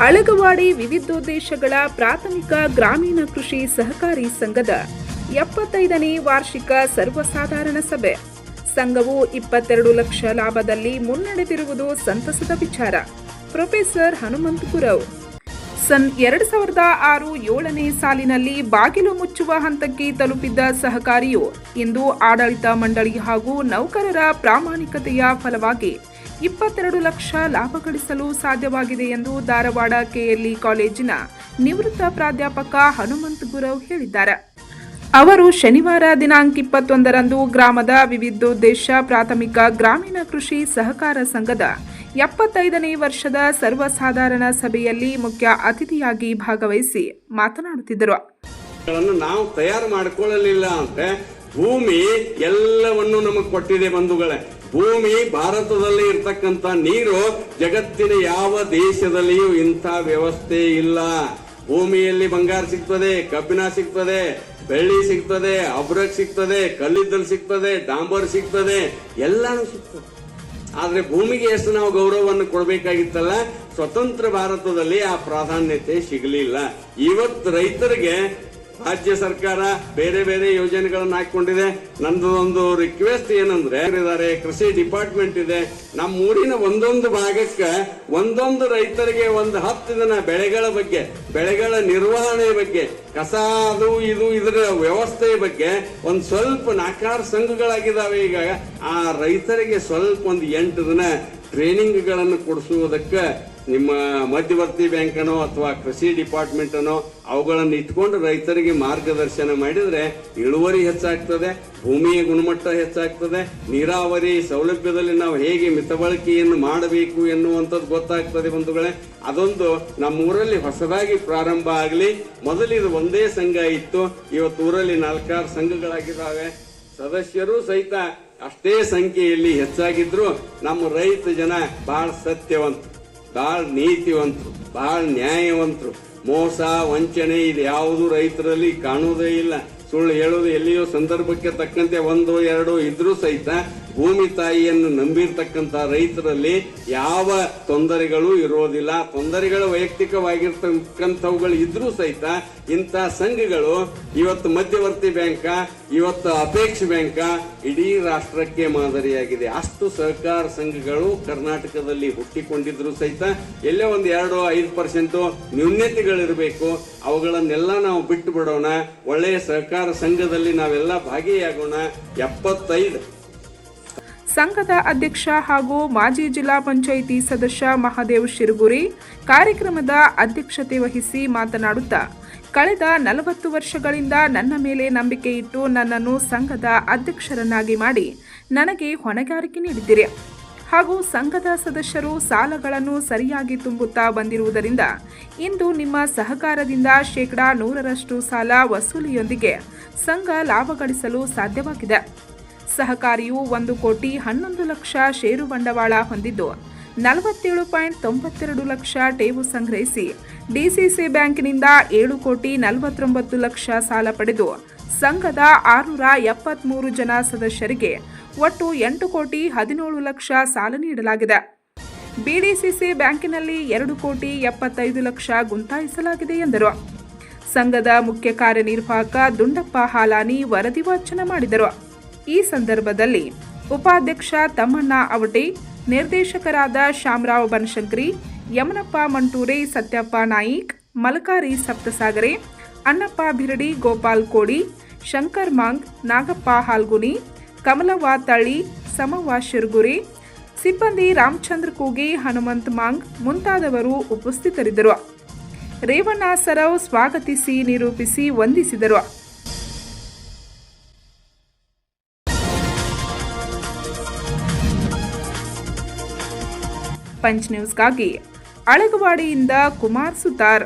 ಅಳಗವಾಡಿ ವಿವಿಧೋದ್ದೇಶಗಳ ಪ್ರಾಥಮಿಕ ಗ್ರಾಮೀಣ ಕೃಷಿ ಸಹಕಾರಿ ಸಂಘದ ಎಪ್ಪತ್ತೈದನೇ ವಾರ್ಷಿಕ ಸರ್ವಸಾಧಾರಣ ಸಭೆ. ಸಂಘವು ಇಪ್ಪತ್ತೆರಡು ಲಕ್ಷ ಲಾಭದಲ್ಲಿ ಮುನ್ನಡೆದಿರುವುದು ಸಂತಸದ ವಿಚಾರ. ಪ್ರೊಫೆಸರ್ ಹನುಮಂತ ಗುರವ್ ಸನ್ ಎರಡು ಸಾವಿರದ ಆರು ಏಳನೇ ಸಾಲಿನಲ್ಲಿ ಬಾಗಿಲು ಮುಚ್ಚುವ ಹಂತಕ್ಕೆ ತಲುಪಿದ್ದ ಸಹಕಾರಿಯು ಇಂದು ಆಡಳಿತ ಮಂಡಳಿ ಹಾಗೂ ನೌಕರರ ಪ್ರಾಮಾಣಿಕತೆಯ ಫಲವಾಗಿ ಇಪ್ಪತ್ತೆರಡು ಲಕ್ಷ ಲಾಭ ಗಳಿಸಲು ಸಾಧ್ಯವಾಗಿದೆ ಎಂದು ಧಾರವಾಡ ಕೆಎಲ್ಇ ಕಾಲೇಜಿನ ನಿವೃತ್ತ ಪ್ರಾಧ್ಯಾಪಕ ಹನುಮಂತ್ ಗುರವ್ ಹೇಳಿದ್ದಾರೆ. ಅವರು ಶನಿವಾರ ದಿನಾಂಕ ಇಪ್ಪತ್ತೊಂದರಂದು ಗ್ರಾಮದ ವಿವಿಧೋದ್ದೇಶ ಪ್ರಾಥಮಿಕ ಗ್ರಾಮೀಣ ಕೃಷಿ ಸಹಕಾರ ಸಂಘದ ಎಪ್ಪತ್ತೈದನೇ ವರ್ಷದ ಸರ್ವಸಾಧಾರಣ ಸಭೆಯಲ್ಲಿ ಮುಖ್ಯ ಅತಿಥಿಯಾಗಿ ಭಾಗವಹಿಸಿ ಮಾತನಾಡುತ್ತಿದ್ದರು. ನಾವು ತಯಾರು ಮಾಡಿಕೊಳ್ಳಲಿಲ್ಲ ಅಂದ್ರೆ ಭೂಮಿ ಎಲ್ಲವನ್ನು ನಮಗೆ ಕೊಟ್ಟಿದೆ ಬಂಧುಗಳೇ. ಭೂಮಿ ಭಾರತದಲ್ಲಿ ಇರ್ತಕ್ಕಂಥ ನೀರು ಜಗತ್ತಿನ ಯಾವ ದೇಶದಲ್ಲಿಯೂ ಇಂಥ ವ್ಯವಸ್ಥೆ ಇಲ್ಲ. ಭೂಮಿಯಲ್ಲಿ ಬಂಗಾರ ಸಿಗ್ತದೆ, ಕಬ್ಬಿಣ ಸಿಗ್ತದೆ, ಬೆಳ್ಳಿ ಸಿಗ್ತದೆ, ಅಬ್ರಕ್ ಸಿಗ್ತದೆ, ಕಲ್ಲಿದ್ದಲು ಸಿಗ್ತದೆ, ಡಾಂಬರ್ ಸಿಗ್ತದೆ, ಎಲ್ಲಾನು ಸಿಗ್ತದೆ. ಆದ್ರೆ ಭೂಮಿಗೆ ಎಷ್ಟು ನಾವು ಗೌರವವನ್ನು ಕೊಡಬೇಕಾಗಿತ್ತಲ್ಲ? ಸ್ವತಂತ್ರ ಭಾರತದಲ್ಲಿ ಆ ಪ್ರಾಧಾನ್ಯತೆ ಸಿಗಲಿಲ್ಲ. ಇವತ್ತು ರೈತರಿಗೆ ರಾಜ್ಯ ಸರ್ಕಾರ ಬೇರೆ ಬೇರೆ ಯೋಜನೆಗಳನ್ನು ಹಾಕೊಂಡಿದೆ ನಂದು ಒಂದು ರಿಕ್ವೆಸ್ಟ್ ಏನಂದ್ರೆ ಇದ್ದಾರೆ ಕೃಷಿ ಡಿಪಾರ್ಟ್ಮೆಂಟ್ ಇದೆ. ನಮ್ಮ ಊರಿನ ಒಂದೊಂದು ಭಾಗಕ್ಕೆ ಒಂದೊಂದು ರೈತರಿಗೆ ಒಂದು ಹತ್ತು ದಿನ ಬೆಳೆಗಳ ಬಗ್ಗೆ, ಬೆಳೆಗಳ ನಿರ್ವಹಣೆ ಬಗ್ಗೆ, ಕಸ ಅದು ಇದು ಇದರ ವ್ಯವಸ್ಥೆ ಬಗ್ಗೆ ಒಂದು ಸ್ವಲ್ಪ ನಾಲ್ಕಾರು ಸಂಘಗಳಾಗಿದ್ದಾವೆ ಈಗ ಆ ರೈತರಿಗೆ ಸ್ವಲ್ಪ ಒಂದು ಎಂಟು ದಿನ ಟ್ರೈನಿಂಗ್ಗಳನ್ನು ಕೊಡಿಸುವುದಕ್ಕೆ ನಿಮ್ಮ ಮಧ್ಯವರ್ತಿ ಬ್ಯಾಂಕನೋ ಅಥವಾ ಕೃಷಿ ಡಿಪಾರ್ಟ್ಮೆಂಟ್ ಅನ್ನೋ ಅವುಗಳನ್ನು ಇಟ್ಕೊಂಡು ರೈತರಿಗೆ ಮಾರ್ಗದರ್ಶನ ಮಾಡಿದ್ರೆ ಇಳುವರಿ ಹೆಚ್ಚಾಗ್ತದೆ, ಭೂಮಿಯ ಗುಣಮಟ್ಟ ಹೆಚ್ಚಾಗ್ತದೆ, ನೀರಾವರಿ ಸೌಲಭ್ಯದಲ್ಲಿ ನಾವು ಹೇಗೆ ಮಿತಬಳಕೆಯನ್ನು ಮಾಡಬೇಕು ಎನ್ನುವಂಥದ್ದು ಗೊತ್ತಾಗ್ತದೆ ಬಂಧುಗಳೇ. ಅದೊಂದು ನಮ್ಮೂರಲ್ಲಿ ಹೊಸದಾಗಿ ಪ್ರಾರಂಭ ಆಗಲಿ. ಮೊದಲಿದು ಒಂದೇ ಸಂಘ ಇತ್ತು. ಇವತ್ತು ಊರಲ್ಲಿ ನಾಲ್ಕಾರು ಸಂಘಗಳಾಗಿದ್ದಾವೆ. ಸದಸ್ಯರು ಸಹಿತ ಅಷ್ಟೇ ಸಂಖ್ಯೆಯಲ್ಲಿ ಹೆಚ್ಚಾಗಿದ್ರು. ನಮ್ಮ ರೈತ ಜನ ಬಹಳ ಸತ್ಯವಂತರು ಬಹಳ ನೀತಿವಂತರು ಬಹಳ ನ್ಯಾಯವಂತರು. ಮೋಸ ವಂಚನೆ ಇದು ಯಾವುದು ರೈತರಲ್ಲಿ ಕಾಣುವುದೇ ಇಲ್ಲ. ಸುಳ್ಳು ಹೇಳೋದು ಎಲ್ಲಿಯೋ ಸಂದರ್ಭಕ್ಕೆ ತಕ್ಕಂತೆ ಒಂದು ಎರಡು ಇದ್ರೂ ಸಹಿತ ಭೂಮಿ ತಾಯಿಯನ್ನು ನಂಬಿರ್ತಕ್ಕಂಥ ರೈತರಲ್ಲಿ ಯಾವ ತೊಂದರೆಗಳು ಇರೋದಿಲ್ಲ. ತೊಂದರೆಗಳು ವೈಯಕ್ತಿಕವಾಗಿರ್ತಕ್ಕಂಥವುಗಳು ಇದ್ರೂ ಸಹಿತ ಇಂಥ ಸಂಘಗಳು ಇವತ್ತು ಮಧ್ಯವರ್ತಿ ಬ್ಯಾಂಕ, ಇವತ್ತು ಅಪೇಕ್ಷ ಬ್ಯಾಂಕ ಇಡೀ ರಾಷ್ಟ್ರಕ್ಕೆ ಮಾದರಿಯಾಗಿದೆ. ಅಷ್ಟು ಸಹಕಾರ ಸಂಘಗಳು ಕರ್ನಾಟಕದಲ್ಲಿ ಹುಟ್ಟಿಕೊಂಡಿದ್ರು ಸಹಿತ ಎಲ್ಲೇ ಒಂದು ಎರಡು ಐದು ಪರ್ಸೆಂಟ್ ನ್ಯೂನ್ಯತೆಗಳಿರಬೇಕು ಅವುಗಳನ್ನೆಲ್ಲ ನಾವು ಬಿಟ್ಟು ಬಿಡೋಣ ಒಳ್ಳೆಯ ಸಹಕಾರ ಸಂಘದಲ್ಲಿ ನಾವೆಲ್ಲ ಭಾಗಿಯಾಗೋಣ. ಎಪ್ಪತ್ತೈದು. ಸಂಘದ ಅಧ್ಯಕ್ಷ ಹಾಗೂ ಮಾಜಿ ಜಿಲ್ಲಾ ಪಂಚಾಯಿತಿ ಸದಸ್ಯ ಮಹಾದೇವ್ ಶಿರಗುರಿ ಕಾರ್ಯಕ್ರಮದ ಅಧ್ಯಕ್ಷತೆ ವಹಿಸಿ ಮಾತನಾಡುತ್ತಾ, ಕಳೆದ ನಲವತ್ತು ವರ್ಷಗಳಿಂದ ನನ್ನ ಮೇಲೆ ನಂಬಿಕೆ ಇಟ್ಟು ನನ್ನನ್ನು ಸಂಘದ ಅಧ್ಯಕ್ಷರನ್ನಾಗಿ ಮಾಡಿ ನನಗೆ ಹೊಣೆಗಾರಿಕೆ ನೀಡಿದ್ದೀರಿ. ಹಾಗೂ ಸಂಘದ ಸದಸ್ಯರು ಸಾಲಗಳನ್ನು ಸರಿಯಾಗಿ ತುಂಬುತ್ತಾ ಬಂದಿರುವುದರಿಂದ ಇಂದು ನಿಮ್ಮ ಸಹಕಾರದಿಂದ ಶೇಕಡಾ ನೂರರಷ್ಟು ಸಾಲ ವಸೂಲಿಯೊಂದಿಗೆ ಸಂಘ ಲಾಭ ಗಳಿಸಲು ಸಾಧ್ಯವಾಗಿದೆ. ಸಹಕಾರಿಯು ಒಂದು ಕೋಟಿ ಹನ್ನೊಂದು ಲಕ್ಷ ಷೇರು ಬಂಡವಾಳ ಹೊಂದಿದ್ದು ನಲವತ್ತೇಳು ಪಾಯಿಂಟ್ ತೊಂಬತ್ತೆರಡು ಲಕ್ಷ ಠೇವು ಸಂಗ್ರಹಿಸಿ ಡಿಸಿಸಿ ಬ್ಯಾಂಕಿನಿಂದ ಏಳು ಕೋಟಿ ನಲವತ್ತೊಂಬತ್ತು ಲಕ್ಷ ಸಾಲ ಪಡೆದು ಸಂಘದ ಆರುನೂರ ಎಪ್ಪತ್ಮೂರು ಜನ ಸದಸ್ಯರಿಗೆ ಒಟ್ಟು ಎಂಟು ಕೋಟಿ ಹದಿನೇಳು ಲಕ್ಷ ಸಾಲ ನೀಡಲಾಗಿದೆ. ಬಿಡಿಸಿಸಿ ಬ್ಯಾಂಕಿನಲ್ಲಿ ಎರಡು ಕೋಟಿ ಎಪ್ಪತ್ತೈದು ಲಕ್ಷ ಗುಂತಾಯಿಸಲಾಗಿದೆ ಎಂದರು. ಸಂಘದ ಮುಖ್ಯ ಕಾರ್ಯನಿರ್ವಾಹಕ ದುಂಡಪ್ಪ ಹಾಲಾನಿ ವರದಿ ವಾಚನ ಮಾಡಿದರು. ಈ ಸಂದರ್ಭದಲ್ಲಿ ಉಪಾಧ್ಯಕ್ಷ ತಮ್ಮಣ್ಣ ಅವಟಿ, ನಿರ್ದೇಶಕರಾದ ಶಾಮರಾವ್ ಬನಶಂಕರಿ, ಯಮನಪ್ಪ ಮಂಟೂರೆ, ಸತ್ಯಪ್ಪ ನಾಯಿಕ್, ಮಲಕಾರಿ ಸಪ್ತಸಾಗರೆ, ಅಣ್ಣಪ್ಪ ಬಿರಡಿ, ಗೋಪಾಲ್ ಕೋಡಿ, ಶಂಕರ್ ಮಾಂಗ್, ನಾಗಪ್ಪ ಹಾಲ್ಗುನಿ ಸಮವ್ವ ಶಿರ್ಗುರಿ ಸಿಬ್ಬಂದಿ ರಾಮಚಂದ್ರ ಕೂಗಿ, ಹನುಮಂತ್ ಮಾಂಗ್ ಮುಂತಾದವರು ಉಪಸ್ಥಿತರಿದ್ದರು. ರೇವಣ್ಣ ಸರವ್ ಸ್ವಾಗತಿಸಿ, ನಿರೂಪಿಸಿ, ವಂದಿಸಿದರು. ಪಂಚ್ ನ್ಯೂಸ್ಗಾಗಿ ಅಳಗವಾಡಿಯಿಂದ ಕುಮಾರ್ ಸುತಾರ್.